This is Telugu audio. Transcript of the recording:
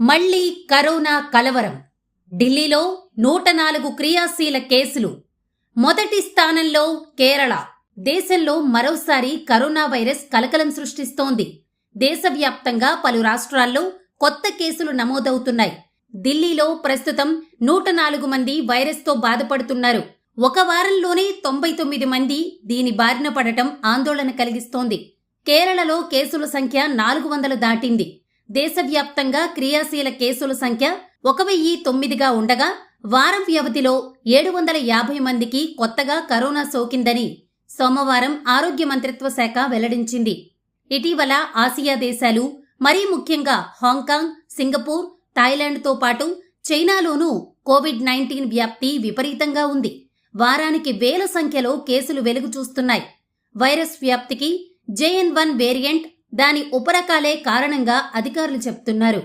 మళ్ళీ కరోనా కలవరం. ఢిల్లీలో నూట నాలుగు క్రియాశీల కేసులు. మొదటి స్థానంలో కేరళ. దేశంలో మరోసారి కరోనా వైరస్ కలకలం సృష్టిస్తోంది. దేశవ్యాప్తంగా పలు రాష్ట్రాల్లో కొత్త కేసులు నమోదవుతున్నాయి. ఢిల్లీలో ప్రస్తుతం నూట నాలుగు మంది వైరస్తో బాధపడుతున్నారు. ఒక వారంలోనే తొంభై తొమ్మిది మంది దీని బారిన పడటం ఆందోళన కలిగిస్తోంది. కేరళలో కేసుల సంఖ్య నాలుగు వందలు దాటింది. దేశవ్యాప్తంగా క్రియాశీల కేసుల సంఖ్య ఒక వెయ్యి తొమ్మిదిగా ఉండగా వారం వ్యవధిలో ఏడు వందల యాభై మందికి కొత్తగా కరోనా సోకిందని సోమవారం ఆరోగ్య మంత్రిత్వ శాఖ వెల్లడించింది. ఇటీవల ఆసియా దేశాలు మరీ ముఖ్యంగా హాంకాంగ్ సింగపూర్ థాయిలాండ్తో పాటు చైనాలోనూ కోవిడ్ నైన్టీన్ వ్యాప్తి విపరీతంగా ఉంది. వారానికి వేల సంఖ్యలో కేసులు వెలుగు చూస్తున్నాయి. వైరస్ వ్యాప్తికి జేఎన్ వన్ వేరియంట్ దాని ఉపరకాలే కారణంగా అధికారులు చెప్తున్నారు.